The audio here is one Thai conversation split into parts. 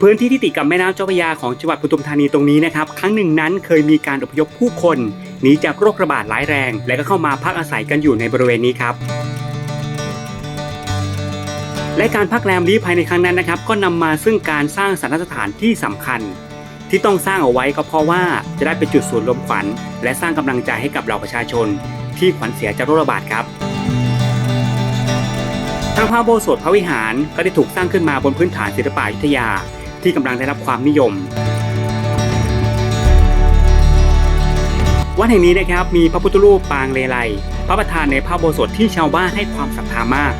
พื้นที่ที่ติดกับแม่น้ำเจ้าพระยาของจังหวัดปทุมธานีตรงนี้นะครับ ครั้งหนึ่งนั้นเคยมีการอพยพผู้คนหนีจากโรคระบาดร้ายแรง และก็เข้ามาพักอาศัยกันอยู่ในบริเวณนี้ครับ และการพักแรมลี้ภายในครั้งนั้นนะครับ ก็นำมาซึ่งการสร้างสถานสถานที่สำคัญ ที่ต้องสร้างเอาไว้ก็เพราะว่าจะได้เป็นจุดศูนย์รวมขวัญและสร้างกำลังใจให้กับเหล่าประชาชน ที่ขวัญเสียจากโรคระบาดครับทางพระโบสถพระวิหารก็ได้ถูกสร้างขึ้นมาบนพื้นฐานศิลปะยุทธยา ที่กำลังได้รับความนิยม วัดแห่งนี้นะครับมีพระพุทธรูปปางเลไลพระประธานในพระโบสถที่ชาวบ้านให้ความศรัทธามาก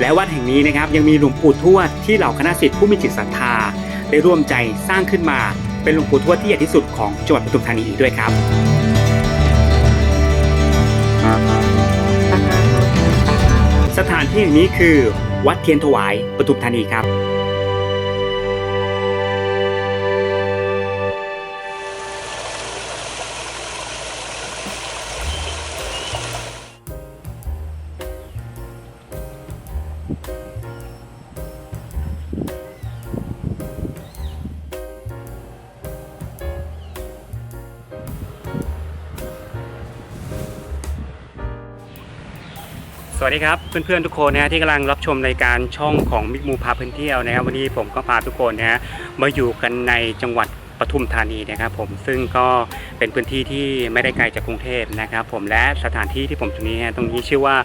และวัดแห่งนี้นะครับยังมีหลวงปู่ทวดที่เหล่าคณะศิษย์ผู้มีจิตศรัทธา ได้ร่วมใจสร้างขึ้นมาเป็นหลวงปู่ทวดที่ใหญ่ที่สุดของจังหวัดปทุมธานีอีกด้วยครับสถานที่แห่งนี้คือ วัดเทียนถวายปทุมธานีครับ สวัสดีครับเพื่อนๆทุกคนนะฮะที่กำลังรับชมรายการช่องของมิกมูพาเพื่อนเที่ยวนะครับวันนี้ผมก็พาทุกคนนะฮะมาอยู่กันในจังหวัดปทุมธานีนะครับผมซึ่งก็เป็นพื้นที่ที่ไม่ได้ไกลจากกรุงเทพนะครับ ผมและสถานที่ที่ผมตรงนี้ฮะตรงนี้ชื่อว่า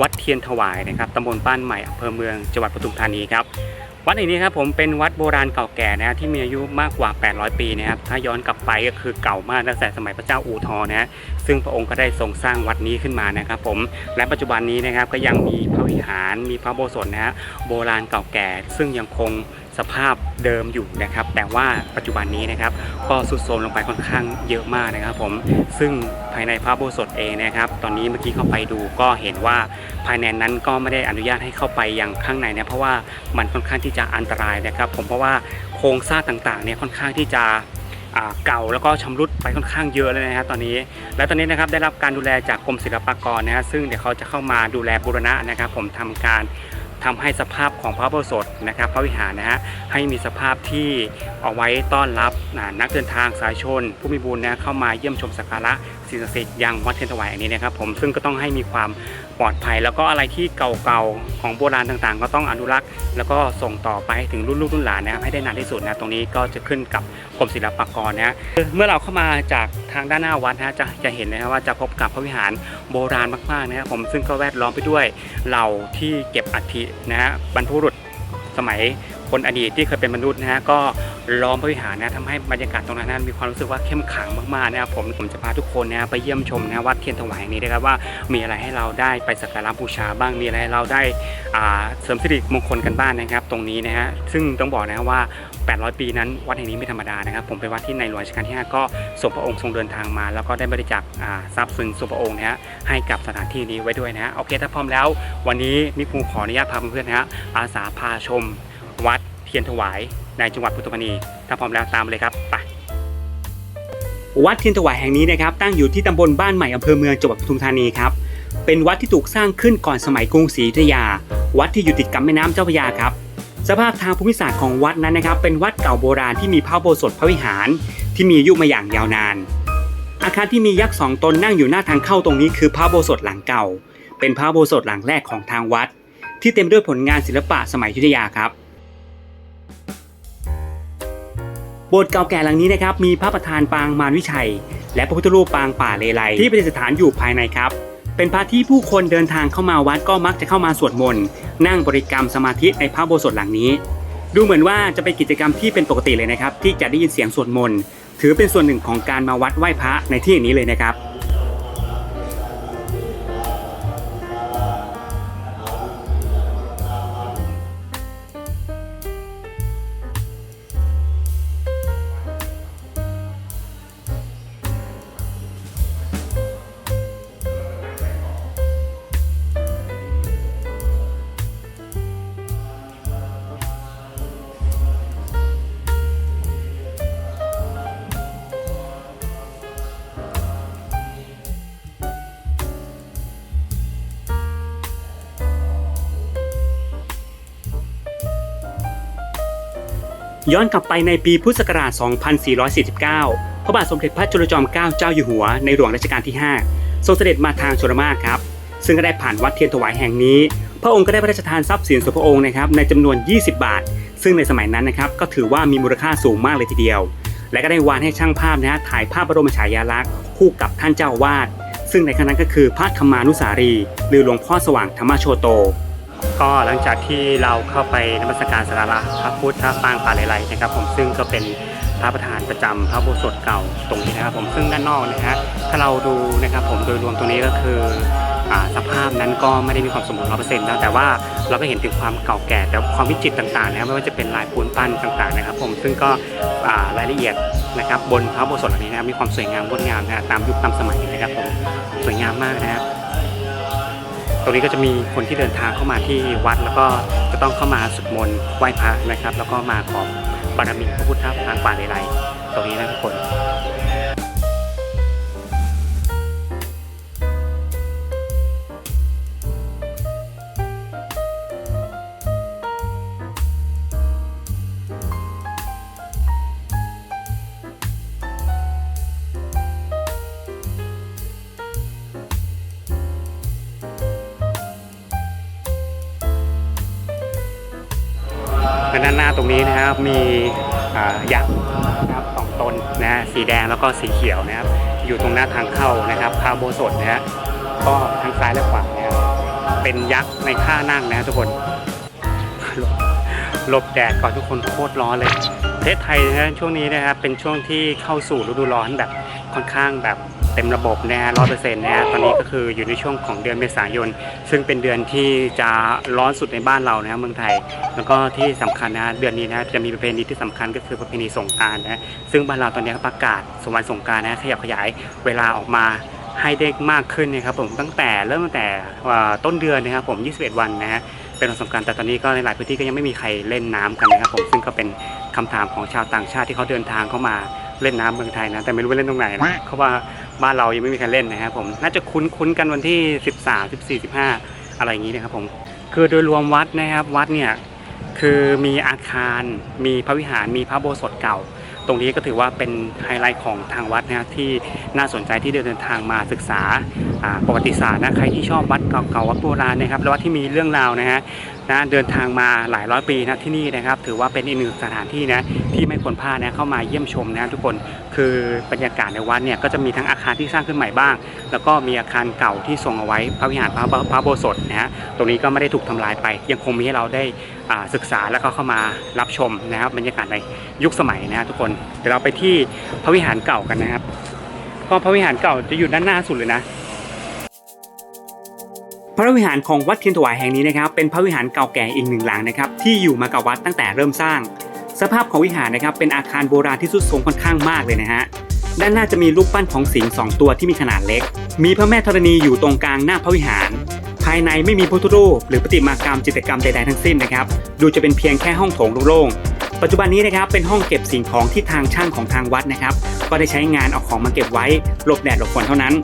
วัดเทียนถวายนะครับตำบลบ้านใหม่อำเภอเมืองจังหวัดปทุมธานีครับ วัดแห่งนี้ครับผมเป็นวัดโบราณเก่าแก่นะที่มีอายุมากกว่า 800 ปีนะครับถ้าย้อนกลับไปก็คือเก่ามากตั้งแต่สมัยพระเจ้าอู่ทองนะซึ่งพระองค์ก็ได้ทรงสร้างวัดนี้ขึ้นมานะครับผมและปัจจุบันนี้นะครับก็ยังมีพระวิหารมีพระโบสถนะฮะโบราณเก่าแก่ ซึ่งยังคง สภาพเดิมอยู่นะครับ แต่ว่าปัจจุบันนี้นะครับ ก็สุดโทรมลงไปค่อนข้างเยอะมากนะครับ ผมซึ่งภายในพระโบสถเองนะครับ ตอนนี้เมื่อกี้เข้าไปดูก็เห็นว่าภายในนั้นก็ไม่ได้อนุญาตให้เข้าไปยังข้างในนะเพราะว่ามันค่อนข้างที่จะอันตรายนะครับ ผมเพราะว่าโครงสร้างต่างๆเนี่ยค่อนข้างที่จะเก่าแล้วก็ชำรุดไปค่อนข้างเยอะเลยนะครับตอนนี้ และตอนนี้นะครับได้รับการดูแลจากกรมศิลปากรนะฮะซึ่งเดี๋ยวเขาจะเข้ามาดูแลบูรณะนะครับ ผมทำการ ทำให้สภาพของพระอุโบสถนะครับ พระวิหารนะฮะให้มีสภาพที่เอาไว้ต้อนรับ นักเดินทางสายชน ผู้มีบุญนะเข้ามาเยี่ยมชมสักการะสิ่งศักดิ์สิทธิ์ยังวัดเทียนถวายอันนี้นะครับผมซึ่งก็ต้องให้มีความปลอดภัย แล้วก็อะไรที่เก่าๆของโบราณต่างๆ ก็ต้องอนุรักษ์ แล้วก็ส่งต่อไปให้ถึงรุ่นลูกรุ่นหลานนะครับให้ได้นานที่สุดนะตรงนี้ก็จะขึ้นกับกรมศิลปากรนะเมื่อเราเข้ามาจากทางด้านหน้าวัดนะฮะจะจะเห็นนะครับว่าจะพบกับพระวิหารโบราณมากๆนะครับผมซึ่งก็แวดล้อมไปด้วยเหล่าที่เก็บอัฐินะฮะบรรพบุรุษสมัย คนอดีตที่เคยเป็นมนุษย์นะฮะก็ล้อมพระวิหารนะทำให้บรรยากาศตรงนั้นนะมีความรู้สึกว่าเข้มขังมากๆนะครับผมผมจะพาทุกคนนะไปเยี่ยมชมนะวัดเทียนถวายแห่งนี้นะครับว่ามีอะไรให้เราได้ไปสักการะบูชาบ้างมีอะไรให้เราได้เสริมสิริมงคลกันบ้างนะครับ ตรงนี้นะฮะซึ่งต้องบอกนะว่า 800 ปีนั้นวัดแห่งนี้ไม่ธรรมดานะครับ ผมเป็นวัดที่ในหลวงรัชกาลที่ 5 ก็ส่งพระองค์ทรงเดินทางมา แล้วก็ได้บริจาคทรัพย์สินส่วนพระองค์นะฮะให้กับสถานที่นี้ไว้ด้วยนะฮะโอเคถ้าพร้อมแล้ว วันนี้มิครูขออนุญาตพาเพื่อนๆนะฮะอาสาพาชม วัดเทียนถวายในจังหวัดปทุมธานีถ้าพร้อมแล้วตามเลยครับไปวัดเทียนถวายแห่งนี้นะครับตั้งอยู่ที่ตำบลบ้านใหม่อำเภอเมืองจังหวัดปทุมธานีครับเป็นวัดที่ถูกสร้างขึ้นก่อนสมัยกรุงศรีอยุธยา วัดที่อยู่ติดกับแม่น้ำเจ้าพระยาครับ สภาพทางภูมิศาสตร์ของวัดนั้นนะครับ เป็นวัดเก่าโบราณที่มีพระโบสถพระวิหาร ที่มีอายุมาอย่างยาวนาน อาคารที่มียักษ์สองตนนั่งอยู่หน้าทางเข้าตรงนี้คือพระโบสถหลังเก่า เป็นพระโบสถหลังแรกของทางวัด ที่เต็มด้วยผลงานศิลปะสมัยยุธยาครับ โบสถ์เก่าแก่หลังนี้นะครับมีพระประธานปางมารวิชัย และพระพุทธรูปปางป่าเลไลที่ประดิษฐานอยู่ภายในครับ เป็นพระที่ผู้คนเดินทางเข้ามาวัดก็มักจะเข้ามาสวดมนต์นั่งบริกรรมสมาธิในพระโบสถ์หลังนี้ ดูเหมือนว่าจะเป็นกิจกรรมที่เป็นปกติเลยนะครับ ที่จะได้ยินเสียงสวดมนต์ถือเป็นส่วนหนึ่งของการมาวัดไหว้พระในที่อย่งนี้เลยนะครับ ย้อนกลับไปในปีพุทธศักราช 2449 พระบาทสมเด็จพระจุลจอมเกล้าเจ้าอยู่หัวในหลวงรัชกาลที่ 5 ทรงเสด็จมาทางชลมารครับ ซึ่งก็ได้ผ่านวัดเทียนถวายแห่งนี้ พระองค์ก็ได้พระราชทานทรัพย์สินส่วนพระองค์นะครับในจำนวน 20 บาท ซึ่งในสมัยนั้นนะครับก็ถือว่ามีมูลค่าสูงมากเลยทีเดียว และก็ได้วานให้ช่างภาพนะฮะถ่ายภาพบรมฉายาลักษณ์คู่กับท่านเจ้าวาสซึ่งในครั้งนั้นก็คือพระธรรมานุสารี หรือหลวงพ่อสว่างธรรมโชโต ก็หลังจากที่เราเข้าไปนมัสการสาระพระพุทธปางป่าไหลๆนะครับ ผมซึ่งก็เป็นพระประธานประจำพระโบสถเก่าตรงนี้นะครับ ผมซึ่งด้านนอกนะฮะถ้าเราดูนะครับ ผมโดยรวมตรงนี้ก็คืออสภาพนั้นก็ไม่ได้มีความสมบูรณ์ร้อเปอร์เซ็นต์แล้วแต่ว่าเราก็เห็นถึงความเก่าแก่ แต่ความวิจิตรต่างๆนะครับไม่ว่าจะเป็นลายปูนปั้นต่างๆนะครับ ผมซึ่งก็รายละเอียดนะครับบนพระโบสถหลังนี้นะครับมีความสวยงามงดงามนะตามยุคตามสมัยนะครับผมสวยงามมากนะครับ รงนี้ก็จะมีคนที่เดินทางเข้ามาที่วัด แล้วก็จะต้องเข้ามาสวดมนต์ไหว้พระนะครับ แล้วก็มาขอบารมีพระพุทธปางป่าเลไลตรงนี้นะทุกคน ด้านหน้าตรงนี้นะครับมียักษ์นะครับสองตนนะฮะสีแดงแล้วก็สีเขียวนะครับ อยู่ตรงหน้าทางเข้านะครับพระโบสถนะฮะก็ทางซ้ายและขวานะครับเป็นยักษ์ในท่านั่งนะทุกคนหลบหลบแดดก่อนทุกคนโคตรร้อนเลยประเทศไทยนะฮะช่วงนี้นะครับเป็นช่วงที่เข้าสู่ฤดูร้อนแบบ ค่อนข้างแบบเต็มระบบนะฮะร้อยเปอร์เซ็นต์นะฮะตอนนี้ก็คืออยู่ในช่วงของเดือนเมษายน ซึ่งเป็นเดือนที่จะร้อนสุดในบ้านเรานะฮะเมืองไทย แล้วก็ที่สำคัญนะเดือนนี้นะจะมีประเพณีที่สำคัญก็คือประเพณีสงกรารนะซึ่งบ้านเราตอนนี้ประกาศสงวันสงกรารนะขยับขยายเวลาออกมาให้ได้มากขึ้นนะครับผมตั้งแต่เริ่มตั้งแต่อ่าต้นเดือนนะครับผม 21 วันนะฮะเป็นวันสงการแต่ตอนนี้ก็ในหลายพื้นที่ก็ยังไม่มีใครเล่นน้ำกันนะครับผมซึ่งก็เป็นคำถามของชาวต่างชาติที่เขาเดินทางเข้ามา เล่นน้ำเมืองไทยนะ แต่ไม่รู้ว่าเล่นตรงไหนนะเพราะว่าบ้านเรายังไม่มีใครเล่นนะครับผมน่าจะคุ้นคุ้นๆกันวันที่ 13 14 15 อะไรอย่างนี้นะครับผมคือโดยรวมวัดนะครับวัดเนี่ยคือมีอาคารมีพระวิหารมีพระโบสถเก่า ตรงนี้ก็ถือว่าเป็นไฮไลท์ของทางวัดนะครับที่น่าสนใจที่เดินทางมาศึกษาประวัติศาสตร์นะใครที่ชอบวัดเก่าๆวัดโบราณนะครับแล้ววัดที่มีเรื่องราวนะฮะนะเดินทางมาหลายร้อยปีนะที่นี่นะครับ ถือว่าเป็นอีกหนึ่งสถานที่นะที่ไม่ควรพลาดนะเข้ามาเยี่ยมชมนะทุกคนคือบรรยากาศในวัดเนี่ยก็จะมีทั้งอาคารที่สร้างขึ้นใหม่บ้าง แล้วก็มีอาคารเก่าที่ทรงเอาไว้พระวิหารพระพระโบสถนะฮะตรงนี้ก็ไม่ได้ถูกทำลายไป ยังคงมีให้เราได้ ศึกษาแล้วก็เข้ามารับชมนะครับบรรยากาศในยุคสมัยนะฮะทุกคนเดี๋ยวเราไปที่พระวิหารเก่ากันนะครับ ก็พระวิหารเก่าจะอยู่ด้านหน้าสุดเลยนะพระวิหารของวัดเทียนถวายแห่งนี้นะครับเป็นพระวิหารเก่าแก่อีกหนึ่งหลังนะครับที่อยู่มากับวัดตั้งแต่เริ่มสร้าง สภาพของวิหารนะครับเป็นอาคารโบราณที่ทรุดโทรมค่อนข้างมากเลยนะฮะด้านหน้าจะมีรูปปั้นของสิงห์สองตัวที่มีขนาดเล็ก มีพระแม่ธรณีอยู่ตรงกลางหน้าพระวิหาร ภายในไม่มีพุทธรูปหรือประติมากรรมจิตรกรรมใดๆทั้งสิ้นนะครับ ดูจะเป็นเพียงแค่ห้องโถงโล่งๆ ปัจจุบันนี้นะครับเป็นห้องเก็บสิ่งของที่ทางช่างของทางวัดนะครับ ก็ได้ใช้งานเอาของมาเก็บไว้หลบแดดหลบฝนเท่านั้น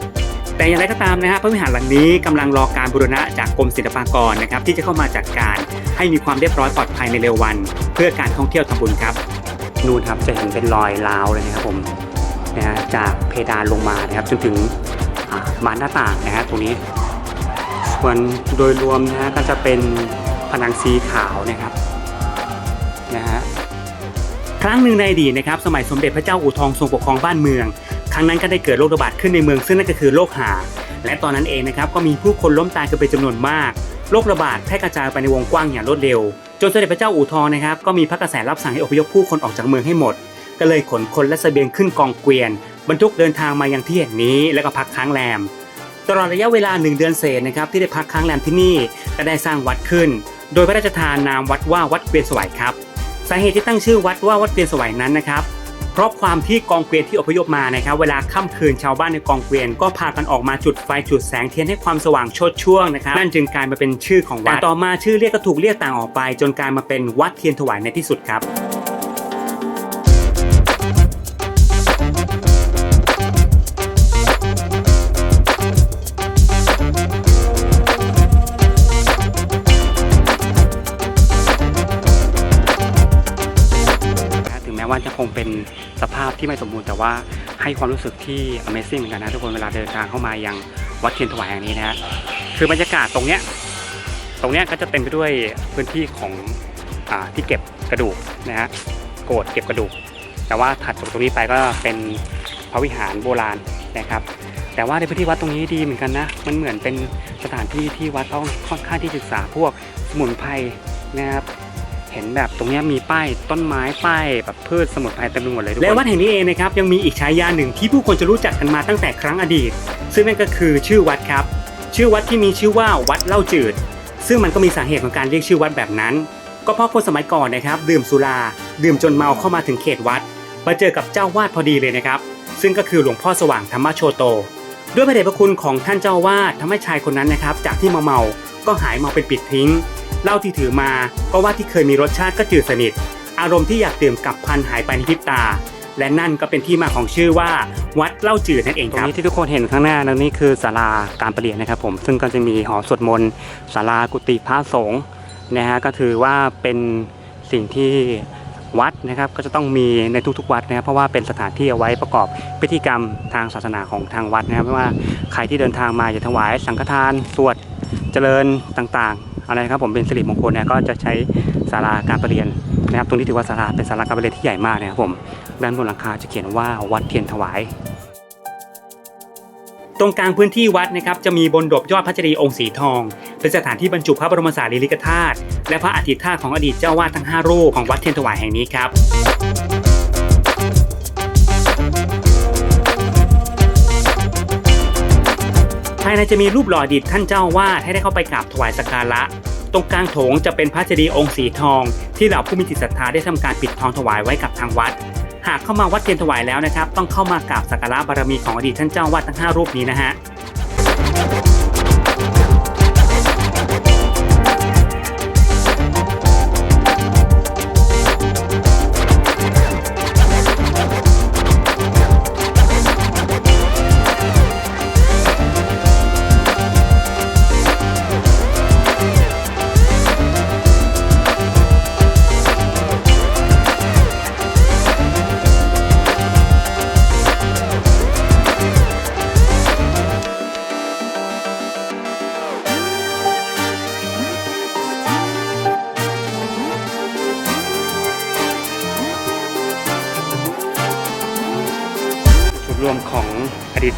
แต่อย่างไรก็ตามนะฮะพระวิหารหลังนี้กำลังรอการบูรณะจากกรมศิลปากรนะครับที่จะเข้ามาจัดการให้มีความเรียบร้อยปลอดภัยในเร็ววัน เพื่อการท่องเที่ยวทำบุญครับนู่นครับจะเห็นเป็นรอยร้าวเลยนะครับผมนะฮะจากเพดานลงมานะครับจนถึงอ่าบานหน้าต่างนะฮะตรงนี้ ส่วนโดยรวมนะฮะก็จะเป็นผนังสีขาวนะครับนะฮะครั้งหนึ่งในอดีตนะครับสมัยสมเด็จพระเจ้าอู่ทองทรงปกครองบ้านเมือง ครั้งนั้นก็ได้เกิดโรคระบาดขึ้นในเมืองซึ่งนั่นก็คือโรคหา และตอนนั้นเองนะครับก็มีผู้คนล้มตายกันเป็นจำนวนมากโรคระบาดแพร่กระจายไปในวงกว้างอย่างรวดเร็ว จนสมเด็จพระเจ้าอู่ทองนะครับก็มีพระกระแสรับสั่งให้อพยพผู้คนออกจากเมืองให้หมด ก็เลยขนคนและเสบียงขึ้นกองเกวียน บรรทุกเดินทางมายังที่แห่งนี้แล้วก็พักค้างแรม ตลอดระยะเวลาหนึ่งเดือนเศษนะครับที่ได้พักค้างแรมที่นี่ก็ได้สร้างวัดขึ้น โดยพระราชทานนามวัดว่าวัดเกวียนสวัยครับ สาเหตุที่ตั้งชื่อวัดว่าวัดเกวียนสวัยนั้นนะครับเพราะความที่กองเกวียนที่อพยพมานะครับ เวลาค่ำคืนชาวบ้านในกองเกวียนก็พากันออกมาจุดไฟจุดแสงเทียนให้ความสว่างชดช่วงนะครับนั่นจึงกลายมาเป็นชื่อของวัดแต่ต่อมาชื่อเรียกก็ถูกเรียกต่างออกไป จนกลายมาเป็นวัดเทียนถวายในที่สุดครับ เป็นสภาพที่ไม่สมบูรณ์แต่ว่าให้ความรู้สึกที่ Amazing เหมือนกันนะทุกคนเวลาเดินทางเข้ามายังวัดเทียนถวายแห่งนี้นะฮะคือบรรยากาศตรงเนี้ยตรงเนี้ยก็จะเต็มไปด้วยพื้นที่ของอที่เก็บกระดูกนะฮะโกดเก็บกระดูก แต่ว่าถัดจากตรงนี้ไปก็เป็นพระวิหารโบราณนะครับ แต่ว่าในพื้นที่วัดตรงนี้ดีเหมือนกันนะมันเหมือนเป็นสถานที่ที่วัดเขาค่อนข้างที่ศึกษาพวกสมุนไพรนะครับ เห็นแบบตรงนี้มีป้ายต้นไม้ป้ายแบบพืชสมุนไพรเต็มไปหมดเลยทุกคนและวัดแห่งนี้เองนะครับยังมีอีกฉายาหนึ่งที่ผู้คนจะรู้จักกันมาตั้งแต่ครั้งอดีต ซึ่งนั่นก็คือชื่อวัดครับ ชื่อวัดที่มีชื่อว่าวัดเล่าจืด ซึ่งมันก็มีสาเหตุของการเรียกชื่อวัดแบบนั้น ก็เพราะคนสมัยก่อนนะครับดื่มสุราดื่มจนเมาเข้ามาถึงเขตวัดมาเจอกับเจ้าวาดพอดีเลยนะครับ ซึ่งก็คือหลวงพ่อสว่างธรรมโชโต ด้วยพระเดชพระคุณของท่านเจ้าวาดทำให้ชายคนนั้นนะครับจากที่เมาเมาก็หายเมาเป็นปิดทิ้ง เหล้าที่ถือมาก็ว่าที่เคยมีรสชาติก็จืดสนิท อารมณ์ที่อยากดื่มกลับพันหายไปในพริบตา และนั่นก็เป็นที่มาของชื่อว่า วัดเล่าจืดนั่นเองครับตรงนี้ที่ทุกคนเห็นข้างหน้านั่นนี่คือศาลาการประเรียนนะครับผมซึ่งก็จะมีหอสวดมนต์ศาลากุฏิพระสงฆ์นะฮะก็ถือว่าเป็นสิ่งที่วัดนะครับก็จะต้องมีในทุกๆวัดนะครับเพราะว่าเป็นสถานที่เอาไว้ประกอบพิธีกรรมทางศาสนาของทางวัดนะครับไม่ว่าใครที่เดินทางมาจะถวายสังฆทานสวดเจริญต่างๆ อะไรครับผมเป็นสิริมงคลเนี่ยก็จะใช้ศาลาการประเรียนนะครับตรงนี้ถือว่าศาลาเป็นศาลาการประเรียนที่ใหญ่มากนะครับผมด้านบนหลังคาจะเขียนว่าวัดเทียนถวาย ตรงกลางพื้นที่วัดนะครับจะมีบนดบยอดพระเจดีย์องค์สีทอง เป็นสถานที่บรรจุพระบรมสารีริกธาตุและพระอธิธาตุของอดีตเจ้าวาดทั้ง 5 รูปของวัดเทียนถวายแห่งนี้ครับายในจะมีรูปหล่ออดีตท่านเจ้าวาดให้ได้เข้าไปกราบถวายสักการะ ตรงกลางโถงจะเป็นพระเจดีย์องค์สีทอง ที่เหล่าผู้มีจิตศรัทธาได้ทำการปิดทองถวายไว้กับทางวัด หากเข้ามาวัดเทียนถวายแล้วนะครับ ต้องเข้ามากราบสักการะบารมีของอดีตท่านเจ้าวาดทั้ง 5 รูปนี้นะฮะ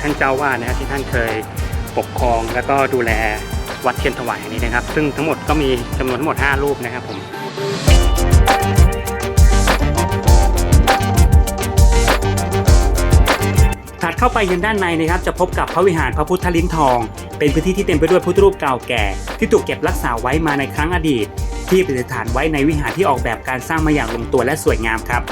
ท่านเจ้าวาดนะฮะที่ท่านเคยปกครองแล้วก็ดูแลวัดเทียนถวายแห่งนี้นะครับ ซึ่งทั้งหมดก็มีจำนวนทั้งหมด 5 รูปนะครับผมถัดเข้าไปยังด้านในนะครับ จะพบกับพระวิหารพระพุทธลิ้นทอง เป็นพื้นที่ที่เต็มไปด้วยพุทธรูปเก่าแก่ ที่ถูกเก็บรักษาไว้มาในครั้งอดีต ที่ประดิษฐานไว้ในวิหารที่ออกแบบการสร้างมาอย่างลงตัวและสวยงามครับ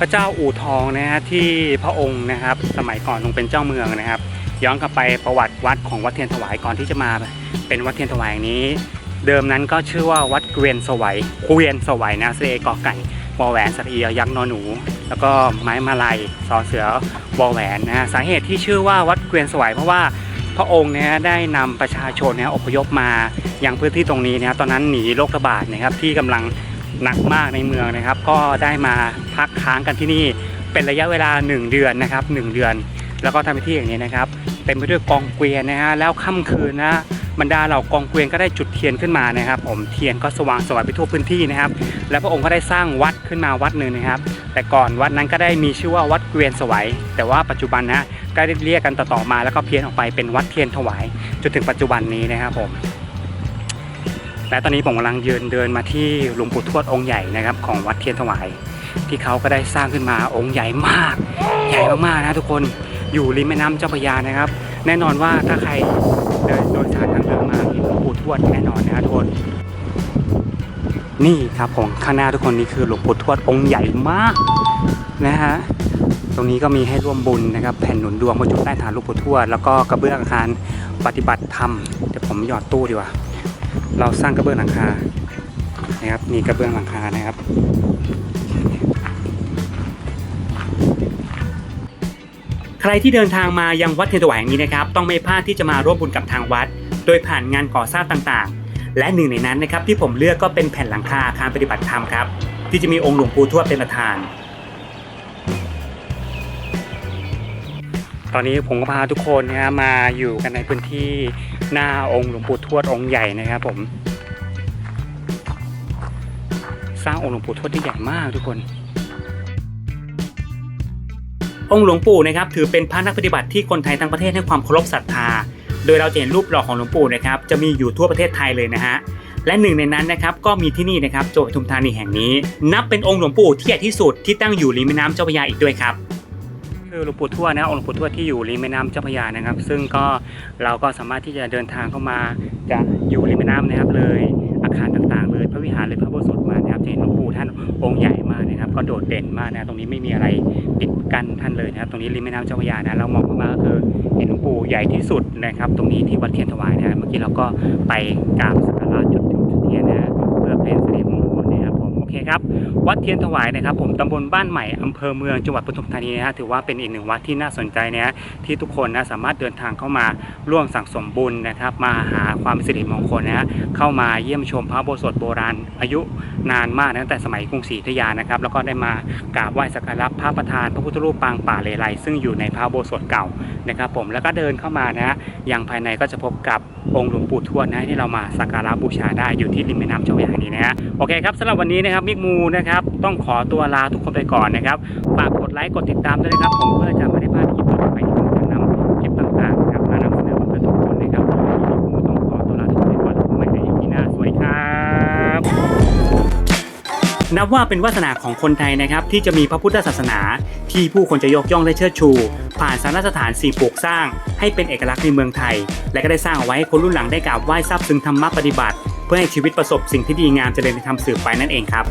พระเจ้าอู่ทองนะฮะที่พระองค์นะครับ สมัยก่อนทรงเป็นเจ้าเมืองนะครับ ย้อนกลับไปประวัติวัดของวัดเทียนถวายก่อนที่จะมาเป็นวัดเทียนถวายอย่างนี้ เดิมนั้นก็ชื่อว่าวัดเกวียนสวัยเกวียนสวัยนะเสเอกอไก่วอแหวนสระเอียยักษ์นอหนู แล้วก็ไม้มาลัยสอเสือวอแหวนนะฮะสาเหตุที่ชื่อว่าวัดเกวียนสวัยเพราะว่าพระองค์เนี่ยได้นำประชาชนเนี่ยอพยพมาอยังพื้นที่ตรงนี้นะตอนนั้นหนีโรคระบาดนะครับที่กำลัง หนักมากในเมืองนะครับ ก็ได้มาพักค้างกันที่นี่เป็นระยะเวลา 1 เดือนนะครับ 1 เดือน แล้วก็ทำพิธีอย่างนี้นะครับเต็มไปด้วยกองเกวียนนะฮะแล้วค่ำคืนนะบรรดาเหล่ากองเกวียนก็ได้จุดเทียนขึ้นมานะครับ ผมเทียนก็สว่างสวัยไปทั่วพื้นที่นะครับ แล้วพระองค์ก็ได้สร้างวัดขึ้นมาวัดหนึ่งนะครับ แต่ก่อนวัดนั้นก็ได้มีชื่อว่าวัดเกวียนสวัยแต่ว่าปัจจุบันนะก็ได้เรียกกันต่อๆมา แล้วก็เพี้ยนออกไปเป็นวัดเทียนถวายจนถึงปัจจุบันนี้นะครับผม และตอนนี้ผมกำลังยืนเดินมาที่หลวงปู่ทวดองค์ใหญ่นะครับ ของวัดเทียนถวาย ที่เขาก็ได้สร้างขึ้นมาองค์ใหญ่มาก ใหญ่มากๆนะทุกคนอยู่ริมแม่น้ำเจ้าพระยานะครับ แน่นอนว่าถ้าใครเดินโดยสารทางเรือมาเห็นหลวงปู่ทวดแน่นอนนะฮะทุกคนนี่ครับผมข้างหน้าทุกคนนี่คือหลวงปู่ทวดองค์ใหญ่มากนะฮะตรงนี้ก็มีให้ร่วมบุญนะครับ แผ่นหนุนดวงบรรจุใต้ฐานหลวงปู่ทวดแล้วก็กระเบื้องอาคารปฏิบัติธรรมเดี๋ยวผมหยอดตู้ดีกว่า เราสร้างกระเบื้องหลังคานะครับนี่กระเบื้องหลังคานะครับใครที่เดินทางมายังวัดเทนถวายแห่งนี้นะครับ ต้องไม่พลาดที่จะมาร่วมบุญกับทางวัด โดยผ่านงานก่อสร้างต่างๆ และหนึ่งในนั้นนะครับที่ผมเลือกก็เป็นแผ่นหลังคาอาคารปฏิบัติธรรมครับ ที่จะมีองค์หลวงปู่ทวดเป็นประธาน ตอนนี้ผมก็พาทุกคนนะฮะมาอยู่กันในพื้นที่ หน้าองค์หลวงปู่ทวดองค์ใหญ่นะครับผม สร้างองค์หลวงปู่ทวดที่ใหญ่มากทุกคน องค์หลวงปู่นะครับถือเป็นพระนักปฏิบัติที่คนไทยทั้งประเทศให้ความเคารพศรัทธา โดยเราจะเห็นรูปหล่อของหลวงปู่นะครับจะมีอยู่ทั่วประเทศไทยเลยนะฮะและหนึ่งในนั้นนะครับก็มีที่นี่นะครับโจปทุมธานีแห่งนี้ นับเป็นองค์หลวงปู่ที่ใหญ่ที่สุดที่ตั้งอยู่ริมแม่น้ำเจ้าพระยาอีกด้วยครับ คือหลวงปู่ทวดนะองค์หลวงปู่ทวดที่อยู่ริมแม่น้ำเจ้าพระยานะครับ ซึ่งก็เราก็สามารถที่จะเดินทางเข้ามาจะอยู่ริมแม่น้ำนะครับ เลยอาคารต่างๆ เลยพระวิหารเลยพระโบสถมานะครับจะเห็นหลวงปู่ท่านองค์ใหญ่มากนะครับ ก็โดดเด่นมากนะตรงนี้ไม่มีอะไรปิดกั้นท่านเลยนะครับ ตรงนี้ริมแม่น้ำเจ้าพระยานะเรามองเข้ามาก็คือเห็นหลวงปู่ใหญ่ที่สุดนะครับ ตรงนี้ที่วัดเทียนถวายนะเมื่อกี้เราก็ไปกราบสักการะ เคครับ วัดเทียนถวายนะครับ ผมตำบลบ้านใหม่อำเภอเมืองจังหวัดปทุมธานีนะฮะถือว่าเป็นอีกหนึ่งวัดที่น่าสนใจนะฮะที่ทุกคนนะสามารถเดินทางเข้ามาร่วมสั่งสมบุญนะครับ มาหาความเป็นสิริมงคลนะฮะเข้ามาเยี่ยมชมพระโบสถโบราณ อายุนานมากนะตั้งแต่สมัยกรุงศรีอยุธยานะครับ แล้วก็ได้มากราบไหว้สักการะพระประธาน พระพุทธรูปปางป่าเลไลซึ่งอยู่ในพระโบสถเก่านะครับ ผมแล้วก็เดินเข้ามานะฮะอยังภายในก็จะพบกับองค์หลวงปู่ทวดนะที่เรามาสักการะบูชาได้อยู่ที่ริมแม่น้ำเจ้าพระยางนี้นะฮะโอเคครับสำหรับวันนี้นะครับมิกมูนะครับ ต้องขอตัวลาทุกคนไปก่อนนะครับฝากกดไลค์กดติดตามด้วยนะครับ ผมเพื่อจะไม่ได้พลาดคลิปต่อไปที่ผมจะนำคลิปต่างๆนะครับมานำเสนอเพื่อทุกคนนะครับมิกมูต้องขอตัวลาทุกคนไปก่อนแล้วพบกันใหม่ในอีพีหน้าสวัสดีครับนับว่าเป็นวาสนาของคนไทยนะครับ ที่จะมีพระพุทธศาสนา ที่ผู้คนจะยกย่องและเชิดชู ผ่านสารสถานสิ่ปลูกสร้าง ให้เป็นเอกลักษณ์ในเมืองไทย และก็ได้สร้างเอาไว้ให้คนรุ่นหลังได้กราบไหว้ทราบซึ้งธรรมะปฏิบัติ เพื่อให้ชีวิตประสบสิ่งที่ดีงามเจริญในธรรมสืบไปนั่นเองครับ